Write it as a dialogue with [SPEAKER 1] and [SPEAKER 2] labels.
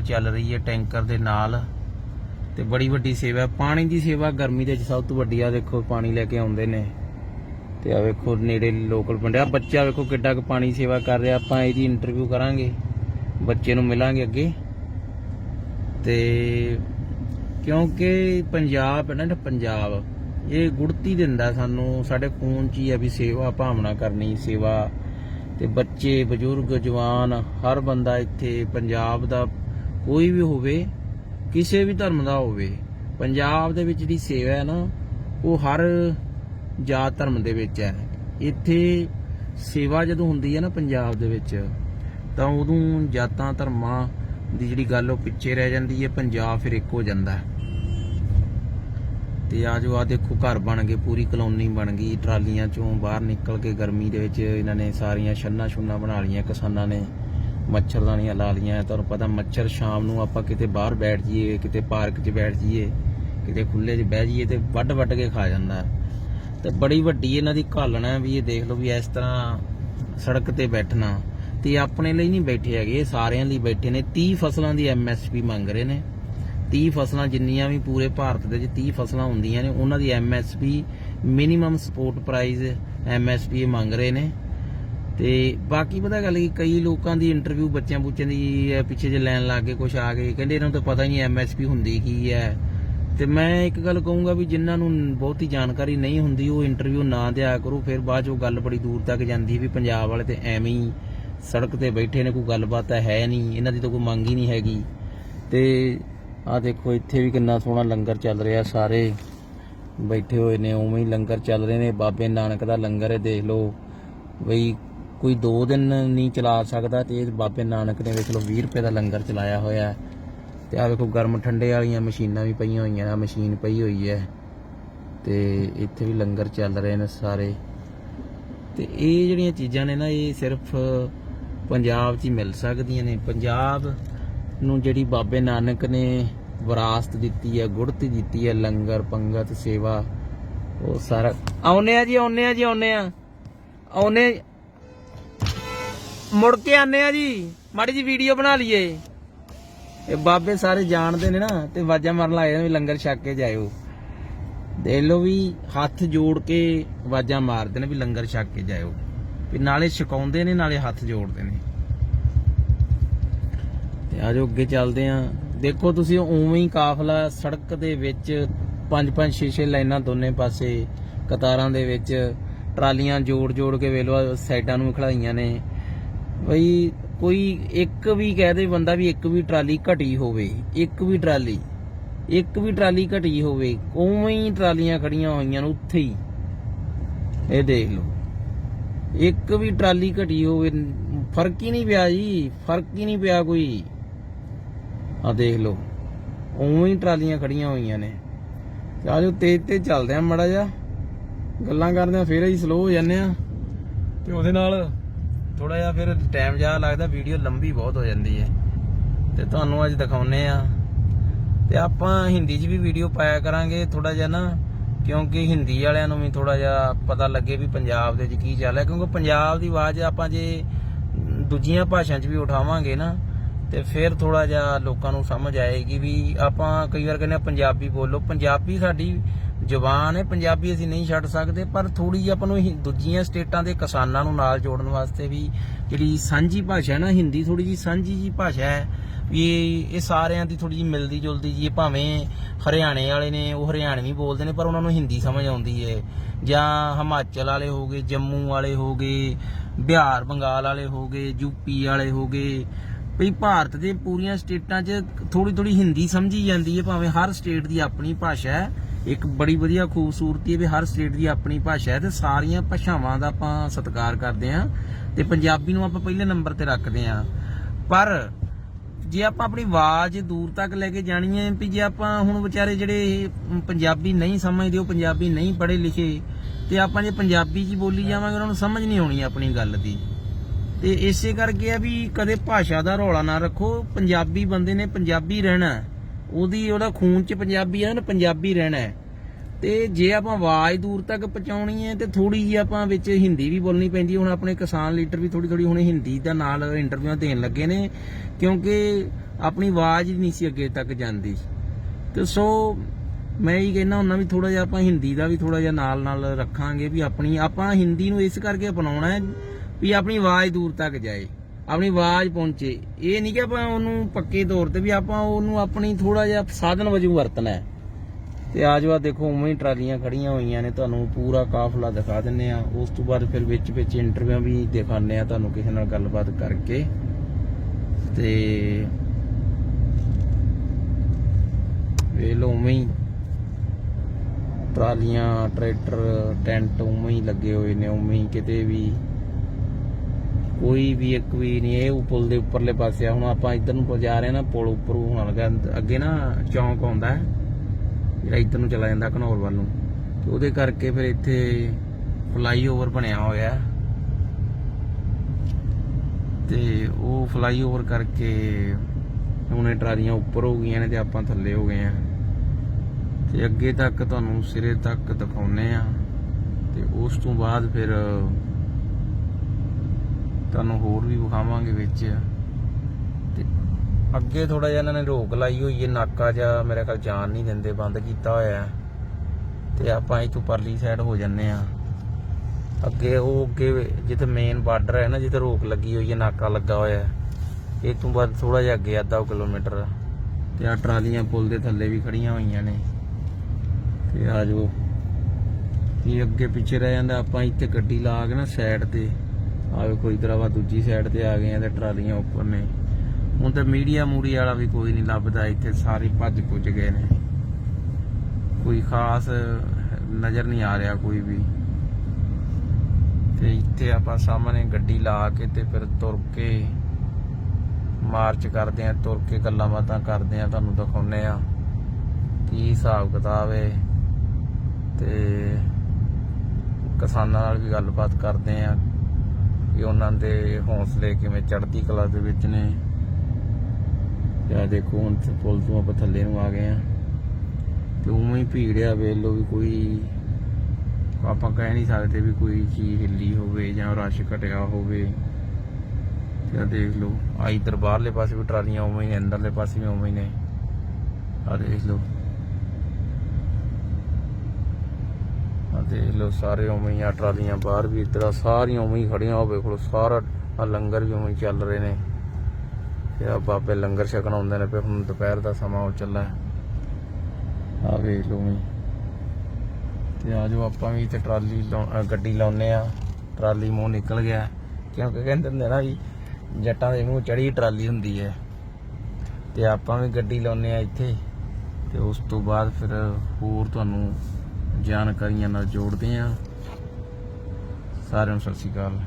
[SPEAKER 1] ਚੱਲ ਰਹੀ ਹੈ ਟੈਂਕਰ ਦੇ ਨਾਲ ਤੇ ਬੜੀ ਵੱਡੀ ਸੇਵਾ ਪਾਣੀ ਦੀ ਸੇਵਾ ਗਰਮੀ ਦੇ ਵਿੱਚ ਸਭ ਤੋਂ ਵੱਡੀ ਆ, ਦੇਖੋ ਪਾਣੀ ਲੈ ਕੇ ਆਉਂਦੇ ਨੇ। ਤੇ ਆ ਵੇਖੋ ਨੇੜੇ ਲੋਕਲ ਪਿੰਡ ਆ। ਬੱਚਾ ਵੇਖੋ ਕਿੱਡਾ ਕੁ ਪਾਣੀ ਸੇਵਾ ਕਰ ਰਿਹਾ। ਆਪਾਂ ਇਹਦੀ ਇੰਟਰਵਿਊ ਕਰਾਂਗੇ। ਬੱਚੇ ਨੂੰ ਮਿਲਾਂਗੇ ਅੱਗੇ। ਤੇ ਕਿਉਂਕਿ ਪੰਜਾਬ ਹੈ ਨਾ ਪੰਜਾਬ, ਇਹ ਗੁੜਤੀ ਦਿੰਦਾ ਸਾਨੂੰ। ਸਾਡੇ ਖੂਨ 'ਚ ਹੀ ਆ ਵੀ ਸੇਵਾ, ਭਾਵਨਾ ਕਰਨੀ, ਸੇਵਾ। ਤੇ ਬੱਚੇ, ਬਜ਼ੁਰਗ, ਜਵਾਨ, ਹਰ ਬੰਦਾ ਇੱਥੇ ਪੰਜਾਬ ਦਾ ਕੋਈ ਵੀ ਹੋਵੇ, ਕਿਸੇ ਵੀ ਧਰਮ ਦਾ ਹੋਵੇ, ਪੰਜਾਬ ਦੇ ਵਿੱਚ ਜਿਹੜੀ ਸੇਵਾ ਹੈ ਨਾ, ਉਹ ਹਰ ਜਾਤ ਧਰਮ ਦੇ ਵਿੱਚ ਹੈ। ਇੱਥੇ ਸੇਵਾ ਜਦੋਂ ਹੁੰਦੀ ਹੈ ਨਾ ਪੰਜਾਬ ਦੇ ਵਿੱਚ, ਤਾਂ ਉਦੋਂ ਜਾਤਾਂ ਧਰਮਾਂ ਦੀ ਜਿਹੜੀ ਗੱਲ ਉਹ ਪਿੱਛੇ ਰਹਿ ਜਾਂਦੀ ਹੈ, ਪੰਜਾਬ ਫਿਰ ਇੱਕ ਹੋ ਜਾਂਦਾ ਹੈ। ਤੇ ਆ ਜੋ ਆ ਦੇਖੋ ਘਰ ਬਣ ਗਏ, ਪੂਰੀ ਕਲੋਨੀ ਬਣ ਗਈ, ਟਰਾਲੀਆਂ ਚੋਂ ਬਾਹਰ ਨਿਕਲ ਕੇ ਗਰਮੀ ਦੇ ਵਿੱਚ ਇਹਨਾਂ ਨੇ ਸਾਰੀਆਂ ਛੰਨਾ ਛੁੰਨਾ ਬਣਾ ਲਈਆਂ ਕਿਸਾਨਾਂ ਨੇ। ਮੱਛਰਦਾਨੀਆਂ ਲਾ ਲਈਆਂ ਤੁਹਾਨੂੰ ਪਤਾ ਮੱਛਰ ਸ਼ਾਮ ਨੂੰ ਆਪਾਂ ਕਿਤੇ ਬਾਹਰ ਬੈਠ ਜਾਈਏ, ਕਿਤੇ ਪਾਰਕ 'ਚ ਬੈਠ ਜਾਈਏ, ਕਿਤੇ ਖੁੱਲੇ 'ਚ ਬਹਿ ਜਾਈਏ ਤੇ ਵੱਡ ਵੱਡ ਕੇ ਖਾ ਜਾਂਦਾ। ਹੈ। ਤੇ ਬੜੀ ਵੱਡੀ ਇਹਨਾਂ ਦੀ ਘਾਲਣਾ ਹੈ ਵੀ ਇਹ ਦੇਖ ਲਓ ਵੀ ਇਸ ਤਰ੍ਹਾਂ ਸੜਕ ਤੇ ਬੈਠਣਾ। ਤੇ ਆਪਣੇ ਲਈ ਨਹੀਂ ਬੈਠੇ ਹੈਗੇ, ਇਹ ਸਾਰਿਆਂ ਲਈ ਬੈਠੇ ਨੇ। 30 ਫਸਲਾਂ ਦੀ ਐਮਐਸਪੀ ਮੰਗ ਰਹੇ ਨੇ। 30 ਫਸਲਾਂ ਜਿੰਨੀਆਂ ਵੀ ਪੂਰੇ ਭਾਰਤ ਦੇ ਵਿੱਚ 30 ਫਸਲਾਂ ਹੁੰਦੀਆਂ ਨੇ, ਉਹਨਾਂ ਦੀ MSP minimum support price MSP ਮੰਗ ਰਹੇ ਨੇ। ਤੇ ਬਾਕੀ ਪਤਾ ਗੱਲ ਕੀ ਕਈ ਲੋਕਾਂ ਦੀ ਇੰਟਰਵਿਊ ਬੱਚਿਆਂ ਬੁੱਚਿਆਂ ਦੀ ਅਹ, ਪਿੱਛੇ ਜੇ ਲੈਣ ਲੱਗ ਗਏ ਕੁਝ ਆ ਗਏ ਕਹਿੰਦੇ ਇਹਨਾਂ ਨੂੰ ਤਾਂ ਪਤਾ ਹੀ ਨਹੀਂ ਐਮਐਸਪੀ ਹੁੰਦੀ ਕੀ ਹੈ। ਤੇ ਮੈਂ ਇੱਕ ਗੱਲ ਕਹੂੰਗਾ ਵੀ ਜਿਨ੍ਹਾਂ ਨੂੰ ਬਹੁਤੀ ਜਾਣਕਾਰੀ ਨਹੀਂ ਹੁੰਦੀ ਉਹ ਇੰਟਰਵਿਊ ਨਾ ਦਿਆ ਕਰੋ ਫਿਰ ਬਾਅਦ ਚੋਂ ਗੱਲ ਬੜੀ ਦੂਰ ਤੱਕ ਜਾਂਦੀ ਵੀ ਪੰਜਾਬ ਵਾਲੇ ਤੇ ਐਵੇਂ ਹੀ ਸੜਕ ਤੇ ਬੈਠੇ ਨੇ ਕੋਈ ਗੱਲਬਾਤ ਤਾਂ ਹੈ ਨਹੀਂ ਇਹਨਾਂ ਦੀ ਤਾਂ ਕੋਈ ਮੰਗ ਹੀ ਨਹੀਂ ਹੈਗੀ। ਤੇ ਆ ਦੇਖੋ ਇੱਥੇ ਵੀ ਕਿੰਨਾ ਸੋਹਣਾ ਲੰਗਰ ਚੱਲ ਰਿਹਾ ਸਾਰੇ ਬੈਠੇ ਹੋਏ ਨੇ ਉਵੇਂ ਹੀ ਲੰਗਰ ਚੱਲ ਰਹੇ ਨੇ ਬਾਬੇ ਨਾਨਕ ਦਾ ਲੰਗਰ ਹੈ ਦੇਖ ਲਓ। ਬਈ ਕੋਈ 2 ਦਿਨ ਨਹੀਂ ਚਲਾ ਸਕਦਾ ਤੇ ਇਹ ਬਾਬੇ ਨਾਨਕ ਨੇ ਵੇਖ ਲਓ 20 ਰੁਪਏ ਦਾ ਲੰਗਰ ਚਲਾਇਆ ਹੋਇਆ ਤੇ ਆ ਵੇਖੋ ਗਰਮ ਠੰਡੇ ਵਾਲੀਆਂ ਮਸ਼ੀਨਾਂ ਵੀ ਪਈਆਂ ਹੋਈਆਂ ਆ ਮਸ਼ੀਨ ਪਈ ਹੋਈ ਹੈ। ਤੇ ਇੱਥੇ ਵੀ ਲੰਗਰ ਚੱਲ ਰਹੇ ਨੇ ਸਾਰੇ। ਤੇ ਇਹ ਜਿਹੜੀਆਂ ਚੀਜ਼ਾਂ ਨੇ ਨਾ, ਇਹ ਸਿਰਫ ਪੰਜਾਬ 'ਚ ਹੀ ਮਿਲ ਸਕਦੀਆਂ ਨੇ। ਪੰਜਾਬ ਨੂੰ ਜਿਹੜੀ ਬਾਬੇ ਨਾਨਕ ਨੇ ਵਿਰਾਸਤ ਦਿੱਤੀ ਹੈ ਗੁੜਤੀ ਦਿੱਤੀ ਹੈ, ਲੰਗਰ, ਪੰਗਤ, ਸੇਵਾ, ਉਹ ਸਾਰਾ ਆਉਨੇ ਆ ਜੀ ਆਉਨੇ ਆ ਜੀ ਆਉਨੇ ਆ। ਆਉਨੇ ਮੁੜ ਕੇ ਆਨੇ ਆ ਜੀ। ਮਾੜੀ ਜੀ ਵੀਡੀਓ ਬਣਾ ਲਈਏ। ਇਹ ਬਾਬੇ ਸਾਰੇ ਜਾਣਦੇ ਨੇ ਨਾ, ਤੇ ਵਾਜਾਂ ਮਾਰਨ ਲੱਗ ਜਾਂਦੇ ਵੀ ਲੰਗਰ ਛਕ ਕੇ ਜਾਇਓ। ਦੇਖ ਲਓ ਵੀ ਹੱਥ ਜੋੜ ਕੇ ਵਾਜਾਂ ਮਾਰਦੇ ਨੇ ਵੀ ਲੰਗਰ ਛਕ ਕੇ ਜਾਇਓ। ਵੀ ਨਾਲੇ ਛਕਾਉਂਦੇ ਨੇ, ਨਾਲੇ ਹੱਥ ਜੋੜਦੇ ਨੇ। ਤੇ ਆਜੋ ਅੱਗੇ ਚੱਲਦੇ ਆ। ਦੇਖੋ ਤੁਸੀਂ ਉਵੇਂ ਹੀ ਕਾਫਲਾ ਸੜਕ ਦੇ ਵਿੱਚ ਪੰਜ ਪੰਜ, ਛੇ ਛੇ ਲਾਈਨਾਂ ਦੋਨੇ ਪਾਸੇ ਕਤਾਰਾਂ ਦੇ ਵਿੱਚ ਟਰਾਲੀਆਂ ਜੋੜ ਜੋੜ ਕੇ ਵੇਲੋ ਸਾਈਡਾਂ ਨੂੰ ਖੜਾਈਆਂ ਨੇ। ਬਈ ਕੋਈ ਇੱਕ ਵੀ ਕਹਿ ਦੇ ਬੰਦਾ ਵੀ ਇੱਕ ਵੀ ਟਰਾਲੀ ਘਟੀ ਹੋਵੇ, ਇੱਕ ਵੀ ਟਰਾਲੀ, ਇੱਕ ਵੀ ਟਰਾਲੀ ਘਟੀ ਹੋਵੇ, ਉਵੇਂ ਹੀ ਟਰਾਲੀਆਂ ਖੜੀਆਂ ਹੋਈਆਂ ਨੇ ਉੱਥੇ ਹੀ। ਇਹ ਦੇਖ ਲਓ। ਇੱਕ ਵੀ ਟਰਾਲੀ ਘਟੀ ਹੋਵੇ, ਫ਼ਰਕ ਹੀ ਨਹੀਂ ਪਿਆ ਜੀ, ਫ਼ਰਕ ਹੀ ਨਹੀਂ ਪਿਆ ਕੋਈ। ਆ ਦੇਖ ਲਓ, ਉਵੇਂ ਹੀ ਟਰਾਲੀਆਂ ਖੜੀਆਂ ਹੋਈਆਂ ਨੇ। ਤੇ ਆਜੋ ਤੇਜ਼ ਤੇ ਚੱਲਦੇ ਆ ਮੜਾ ਜਾ ਗੱਲਾਂ ਕਰਦੇ ਆ, ਫਿਰ ਅਸੀਂ ਸਲੋ ਹੋ ਜਾਂਦੇ ਆ। ਤੇ ਉਹਦੇ ਨਾਲ ਥੋੜਾ ਜਿਹਾ ਫਿਰ ਟਾਈਮ ਜ਼ਿਆਦਾ ਲੱਗਦਾ ਵੀਡੀਓ ਲੰਬੀ ਬਹੁਤ ਹੋ ਜਾਂਦੀ ਹੈ। ਤੇ ਤੁਹਾਨੂੰ ਅੱਜ ਦਿਖਾਉਨੇ ਆ ਤੇ ਆਪਾਂ ਹਿੰਦੀ 'ਚ ਵੀ ਵੀਡੀਓ ਪਾਇਆ ਕਰਾਂਗੇ ਥੋੜਾ ਜਿਹਾ ਨਾ, ਕਿਉਂਕਿ ਹਿੰਦੀ ਵਾਲਿਆਂ ਨੂੰ ਵੀ ਥੋੜਾ ਜਿਹਾ ਪਤਾ ਲੱਗੇ ਵੀ ਪੰਜਾਬ ਦੇ ਵਿੱਚ ਕੀ ਚੱਲ ਰਿਹਾ, ਕਿਉਂਕਿ ਪੰਜਾਬ ਦੀ ਆਵਾਜ਼ ਆਪਾਂ ਜੇ ਦੂਜੀਆਂ ਭਾਸ਼ਾ 'ਚ ਵੀ ਉਠਾਵਾਂਗੇ ਨਾ, ਤੇ ਫਿਰ ਥੋੜਾ ਜਿਹਾ ਲੋਕਾਂ ਨੂੰ ਸਮਝ ਆਏਗੀ ਵੀ ਆਪਾਂ ਕਈ ਵਾਰ ਕਹਿੰਦੇ ਪੰਜਾਬੀ ਬੋਲੋ, ਪੰਜਾਬੀ ਸਾਡੀ ਜਬਾਨ ਹੈ, ਪੰਜਾਬੀ ਅਸੀਂ ਨਹੀਂ ਛੱਡ ਸਕਦੇ, ਪਰ ਥੋੜੀ ਜਿਹੀ ਆਪਾਂ ਨੂੰ ਹਿ- ਦੂਜੀਆਂ ਸਟੇਟਾਂ ਦੇ ਕਿਸਾਨਾਂ ਨੂੰ ਨਾਲ ਜੋੜਨ ਵਾਸਤੇ ਵੀ ਜਿਹੜੀ ਸਾਂਝੀ ਭਾਸ਼ਾ ਹੈ ਨਾ, ਹਿੰਦੀ ਥੋੜੀ ਜਿਹੀ ਸਾਂਝੀ ਜੀ ਭਾਸ਼ਾ ਹੈ, ਵੀ ਇਹ ਇਹ ਸਾਰਿਆਂ ਦੀ ਥੋੜੀ ਜਿਹੀ ਮਿਲਦੀ ਜੁਲਦੀ ਜੀ ਭਾਵੇਂ ਹਰਿਆਣੇ ਵਾਲੇ ਨੇ, ਉਹ ਹਰਿਆਣਵੀ ਬੋਲਦੇ ਨੇ, ਪਰ ਉਹਨਾਂ ਨੂੰ ਹਿੰਦੀ ਸਮਝ ਆਉਂਦੀ ਹੈ। ਜਾਂ ਹਿਮਾਚਲ ਵਾਲੇ ਹੋ ਗਏ, ਜੰਮੂ ਵਾਲੇ ਹੋ ਗਏ, ਬਿਹਾਰ, ਬੰਗਾਲ ਵਾਲੇ ਹੋ ਗਏ ਯੂਪੀ ਵਾਲੇ ਹੋ ਗਏ ਵੀ ਭਾਰਤ ਦੇ ਪੂਰੀਆਂ ਸਟੇਟਾਂ 'ਚ ਥੋੜੀ ਥੋੜੀ ਹਿੰਦੀ ਸਮਝੀ ਜਾਂਦੀ ਹੈ, ਭਾਵੇਂ ਹਰ ਸਟੇਟ ਦੀ ਆਪਣੀ ਭਾਸ਼ਾ ਹੈ। ਇੱਕ ਬੜੀ ਵਧੀਆ ਖੂਬਸੂਰਤੀ ਹੈ ਵੀ ਹਰ ਸਟੇਟ ਦੀ ਆਪਣੀ ਭਾਸ਼ਾ ਹੈ ਤੇ ਸਾਰੀਆਂ ਭਾਸ਼ਾਵਾਂ ਦਾ ਆਪਾਂ ਸਤਿਕਾਰ ਕਰਦੇ ਹਾਂ ਤੇ ਪੰਜਾਬੀ ਨੂੰ ਆਪਾਂ ਪਹਿਲੇ ਨੰਬਰ ਤੇ ਰੱਖਦੇ ਹਾਂ। ਪਰ ਜੇ ਆਪਾਂ ਆਪਣੀ ਆਵਾਜ਼ ਦੂਰ ਤੱਕ ਲੈ ਕੇ ਜਾਣੀ ਹੈ ਵੀ ਜੇ ਆਪਾਂ ਹੁਣ ਵਿਚਾਰੇ ਜਿਹੜੇ ਪੰਜਾਬੀ ਨਹੀਂ ਸਮਝਦੇ, ਉਹ ਪੰਜਾਬੀ ਨਹੀਂ ਪੜ੍ਹੇ ਲਿਖੇ ਤੇ ਆਪਾਂ ਜੇ ਪੰਜਾਬੀ 'ਚ ਬੋਲੀ ਜਾਵਾਂਗੇ, ਉਹਨਾਂ ਨੂੰ ਸਮਝ ਨਹੀਂ ਆਉਣੀ ਆਪਣੀ ਗੱਲ ਦੀ। ਤੇ ਇਸੇ ਕਰਕੇ ਆ ਵੀ ਕਦੇ ਭਾਸ਼ਾ ਦਾ ਰੌਲਾ ਨਾ ਰੱਖੋ। ਪੰਜਾਬੀ ਬੰਦੇ ਨੇ ਪੰਜਾਬੀ ਰਹਿਣਾ ਉਹਦੀ ਉਹਦਾ ਖੂਨ 'ਚ ਪੰਜਾਬੀ ਆ ਨਾ, ਪੰਜਾਬੀ ਰਹਿਣਾ ਹੈ। ਤੇ ਜੇ ਆਪਾਂ ਆਵਾਜ਼ ਦੂਰ ਤੱਕ ਪਹੁੰਚਾਉਣੀ ਹੈ ਤੇ ਥੋੜੀ ਜਿਹੀ ਆਪਾਂ ਵਿੱਚ ਹਿੰਦੀ ਵੀ ਬੋਲਣੀ ਪੈਂਦੀ ਹੁਣ ਆਪਣੇ ਕਿਸਾਨ ਲੀਡਰ ਵੀ ਥੋੜੀ ਥੋੜੀ ਹੁਣ ਹਿੰਦੀ ਦਾ ਨਾਲ ਇੰਟਰਵਿਊ ਦੇਣ ਲੱਗੇ ਨੇ, ਕਿਉਂਕਿ ਆਪਣੀ ਆਵਾਜ਼ ਨਹੀਂ ਸੀ ਅੱਗੇ ਤੱਕ ਜਾਂਦੀ। ਤੇ ਸੋ ਮੈਂ ਇਹ ਕਹਿਣਾ ਹੁੰਦਾ ਵੀ ਥੋੜਾ ਜਿਹਾ ਆਪਾਂ ਹਿੰਦੀ ਦਾ ਵੀ ਥੋੜਾ ਜਿਹਾ ਨਾਲ ਨਾਲ ਰੱਖਾਂਗੇ ਵੀ ਆਪਣੀ, ਆਪਾਂ ਹਿੰਦੀ ਨੂੰ ਇਸ ਕਰਕੇ ਅਪਣਾਉਣਾ ਹੈ ਵੀ ਆਪਣੀ ਆਵਾਜ਼ ਦੂਰ ਤੱਕ ਜਾਏ। ਆਪਣੀ ਆਵਾਜ਼ ਪਹੁੰਚੇ। ਇਹ ਨਹੀਂ ਕਿ ਆਪਾਂ ਉਹਨੂੰ ਪੱਕੇ ਤੌਰ ਤੇ ਵੀ ਆਪਾਂ ਉਹਨੂੰ ਆਪਣੀ ਥੋੜਾ ਜਿਹਾ ਸਾਧਨ ਵਜੋਂ ਵਰਤਣਾ ਹੈ। ਤੇ ਆ ਦੇਖੋ, ਉਵੇਂ ਹੀ ਟਰਾਲੀਆਂ ਖੜੀਆਂ ਹੋਈਆਂ ਨੇ। ਤੁਹਾਨੂੰ ਪੂਰਾ ਕਾਫਲਾ ਦਿਖਾ ਦਿੰਨੇ ਆ ਉਸ ਤੋਂ ਬਾਅਦ ਫਿਰ ਵਿੱਚ ਵਿੱਚ ਇੰਟਰਵਿਊ ਵੀ ਦਿਖਾਣੇ ਆ ਤੁਹਾਨੂੰ ਕਿਸੇ ਨਾਲ ਗੱਲਬਾਤ ਕਰਕੇ। ਤੇ ਵੇਖ ਉਵੇਂ ਹੀ ਟਰਾਲੀਆਂ, ਟਰੈਕਟਰ, ਟੈਂਟ ਉਵੇਂ ਹੀ ਲੱਗੇ ਹੋਏ ਨੇ। ਉਵੇਂ ਹੀ ਕਿਤੇ ਵੀ ਕੋਈ ਵੀ ਇੱਕ ਵੀ ਨਹੀਂ, ਇਹ ਪੁਲ ਦੇ ਉੱਪਰਲੇ ਪਾਸੇ ਆ। ਹੁਣ ਆਪਾਂ ਇੱਧਰ ਨੂੰ ਜਾ ਰਹੇ ਨਾ, ਪੁਲ ਉੱਪਰ ਹੋਣ ਅੱਗੇ ਨਾ ਚੌਂਕ ਆਉਂਦਾ ਹੈ, ਜਿਹੜਾ ਇੱਧਰ ਨੂੰ ਚਲਾ ਜਾਂਦਾ ਘਨੌਰ ਵੱਲ ਨੂੰ। ਤੇ ਉਹਦੇ ਕਰਕੇ ਫਿਰ ਇੱਥੇ ਫਲਾਈਓਵਰ ਬਣਿਆ ਹੋਇਆ ਤੇ ਉਹ ਫਲਾਈਓਵਰ ਕਰਕੇ ਹੁਣ ਇਹ ਟਰਾਲੀਆਂ ਉੱਪਰ ਹੋ ਗਈਆਂ ਨੇ ਤੇ ਆਪਾਂ ਥੱਲੇ ਹੋ ਗਏ ਆ ਤੇ ਅੱਗੇ ਤੱਕ ਤੁਹਾਨੂੰ ਸਿਰੇ ਤੱਕ ਦਿਖਾਉਨੇ ਆ ਤੇ ਉਸ ਤੋਂ ਬਾਅਦ ਫਿਰ ਤੁਹਾਨੂੰ ਹੋਰ ਵੀ ਵਿਖਾਵਾਂਗੇ ਵਿੱਚ। ਤੇ ਅੱਗੇ ਥੋੜਾ ਜਿਹਾ ਇਹਨਾਂ ਨੇ ਰੋਕ ਲਾਈ ਹੋਈ ਹੈ, ਨਾਕਾ ਜਿਹਾ ਮੇਰੇ ਖਿਆਲ ਜਾਣ ਨਹੀਂ ਦਿੰਦੇ, ਬੰਦ ਕੀਤਾ ਹੋਇਆ ਹੈ। ਤੇ ਆਪਾਂ ਇੱਥੋਂ ਪਰਲੀ ਸਾਈਡ ਹੋ ਜੰਨੇ ਆ ਅੱਗੇ ਉਹ ਅੱਗੇ ਜਿੱਥੇ ਮੇਨ ਬਾਰਡਰ ਹੈ ਨਾ, ਜਿੱਥੇ ਰੋਕ ਲੱਗੀ ਹੋਈ ਹੈ, ਨਾਕਾ ਲੱਗਾ ਹੋਇਆ ਹੈ। ਇਹ ਤੋਂ ਬਾਅਦ ਥੋੜਾ ਜਿਹਾ ਅੱਗੇ ਅੱਧਾ ਕੁ ਕਿਲੋਮੀਟਰ। ਤੇ ਆ ਟਰਾਲੀਆਂ ਪੁਲ ਦੇ ਥੱਲੇ ਵੀ ਖੜੀਆਂ ਹੋਈਆਂ ਨੇ। ਤੇ ਆ ਜੋ ਇਹ ਅੱਗੇ ਪਿੱਛੇ ਰਹਿ ਜਾਂਦਾ, ਆਪਾਂ ਇੱਥੇ ਗੱਡੀ ਲਾ ਕੇ ਨਾ ਸਾਈਡ ਤੇ। ਆਵੇ ਕੋਈ ਇਧਰ ਵਾ ਦੂਜੀ ਸਾਈਡ ਤੇ ਆ ਗਏ ਆ ਤੇ ਟਰਾਲੀਆਂ ਉੱਪਰ ਨੇ। ਹੁਣ ਤੇ ਮੀਡੀਆ ਮੂੜੀ ਵਾਲਾ ਵੀ ਕੋਈ ਨਹੀਂ ਲੱਭਦਾ, ਇੱਥੇ ਸਾਰੇ ਭੱਜ ਪੁੱਜ ਗਏ ਨੇ। ਕੋਈ ਖਾਸ ਨਜ਼ਰ ਨਹੀਂ ਆ ਰਿਹਾ ਕੋਈ ਵੀ। ਤੇ ਇੱਥੇ ਆਪਾਂ ਸਾਹਮਣੇ ਗੱਡੀ ਲਾ ਕੇ ਤੇ ਫਿਰ ਤੁਰ ਕੇ ਮਾਰਚ ਕਰਦੇ ਆ, ਤੁਰ ਕੇ ਗੱਲਾਂ ਬਾਤਾਂ ਕਰਦੇ ਆ, ਤੁਹਾਨੂੰ ਦਿਖਾਉਨੇ ਆ ਕੀ ਹਿਸਾਬ ਕਿਤਾਬ ਹੈ ਤੇ ਕਿਸਾਨਾਂ ਨਾਲ ਵੀ ਗੱਲਬਾਤ ਕਰਦੇ ਆ ਕਿ ਉਹਨਾਂ ਦੇ ਹੌਸਲੇ ਕਿਵੇਂ ਚੜ੍ਹਦੀ ਕਲਾ ਦੇ ਵਿੱਚ ਨੇ। ਯਾ ਦੇਖੋ ਹੁਣ ਤੇ ਪੁਲ ਤੋਂ ਆਪਾਂ ਥੱਲੇ ਨੂੰ ਆ ਗਏ ਆ ਤੇ ਉਵੇਂ ਹੀ ਭੀੜ ਆ, ਵੇਖ ਲਓ ਵੀ ਕੋਈ ਆਪਾਂ ਕਹਿ ਨਹੀਂ ਸਕਦੇ ਵੀ ਕੋਈ ਚੀਜ਼ ਹਿੱਲੀ ਹੋਵੇ ਜਾਂ ਰਸ਼ ਘਟਿਆ ਹੋਵੇ। ਤੇ ਆਹ ਦੇਖ ਲਓ ਆ ਇੱਧਰ ਬਾਹਰਲੇ ਪਾਸੇ ਵੀ ਟਰਾਲੀਆਂ ਉਵੇਂ ਹੀ ਨੇ, ਅੰਦਰਲੇ ਪਾਸੇ ਵੀ ਉਵੇਂ ਹੀ ਨੇ। ਆ ਦੇਖ ਲਓ। ਦੇਖ ਲਓ, ਸਾਰੇ ਉਵੇਂ ਹੀ ਆ, ਟਰਾਲੀਆਂ ਬਾਹਰ ਵੀ ਇੱਧਰ ਸਾਰੀਆਂ ਉਵੇਂ ਹੀ ਖੜੀਆਂ ਹੋਵੇ ਕੋਲ ਸਾਰਾ ਆ ਲੰਗਰ ਵੀ ਉਵੇਂ ਹੀ ਚੱਲ ਰਹੇ ਨੇ। ਤੇ ਆ ਬਾਬੇ ਲੰਗਰ ਛਕਣ ਆਉਂਦੇ ਨੇ, ਫਿਰ ਹੁਣ ਦੁਪਹਿਰ ਦਾ ਸਮਾਂ ਹੋ ਚੱਲਾ ਆ ਵੇਖ ਲਓ ਵੀ ਤੇ ਆ ਜੋ ਆਪਾਂ ਵੀ ਤੇ ਟਰਾਲੀ ਲਾਉ- ਗੱਡੀ ਲਾਉਨੇ ਆ ਟਰਾਲੀ ਮੂੰਹ ਨਿਕਲ ਗਿਆ। ਕਿਉਂਕਿ ਕਹਿੰਦੇ ਹੁੰਦੇ ਨਾ ਵੀ ਜੱਟਾਂ ਦੇ ਮੂੰਹ ਚੜੀ ਟਰਾਲੀ ਹੁੰਦੀ ਹੈ। ਤੇ ਆਪਾਂ ਵੀ ਗੱਡੀ ਲਾਉਨੇ ਆ ਇੱਥੇ। ਤੇ ਉਸ ਤੋਂ ਬਾਅਦ ਫਿਰ ਹੋਰ ਤੁਹਾਨੂੰ ਜਾਣਕਾਰੀਆਂ ਨਾਲ ਜੋੜਦੇ ਆ ਸਾਰਿਆਂ ਨੂੰ ਸਤਿ ਸ਼੍ਰੀ ਅਕਾਲ।